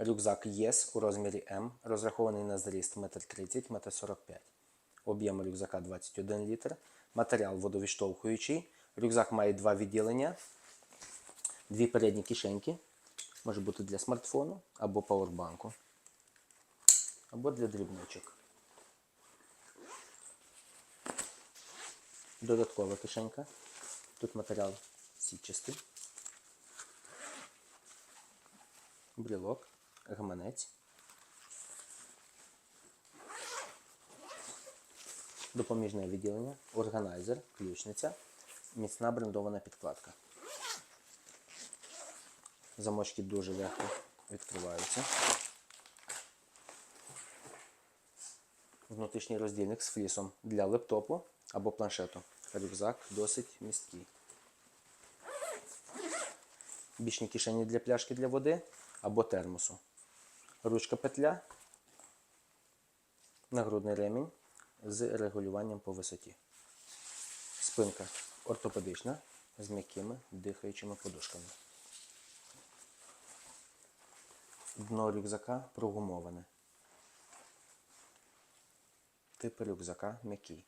Рюкзак ЄС у розмірі М, розрахований на зріст 1,30 м, 1,45 м. Об'єм рюкзака 21 літр. Матеріал водовідштовхуючий. Рюкзак має два відділення, дві передні кишеньки. Може бути для смартфону або пауербанку, або для дрібничок. Додаткова кишенька. Тут матеріал сітчастий. Брілок, гаманець. Допоміжне відділення, органайзер, ключниця, міцна брендована підкладка. Замочки дуже легко відкриваються. Внутрішній роздільник з флісом для лептопу або планшету. Рюкзак досить місткий. Бічні кишені для пляшки для води або термосу. Ручка петля, нагрудний ремінь з регулюванням по висоті. Спинка ортопедична з м'якими дихаючими подушками. Дно рюкзака прогумоване. Тип рюкзака м'який.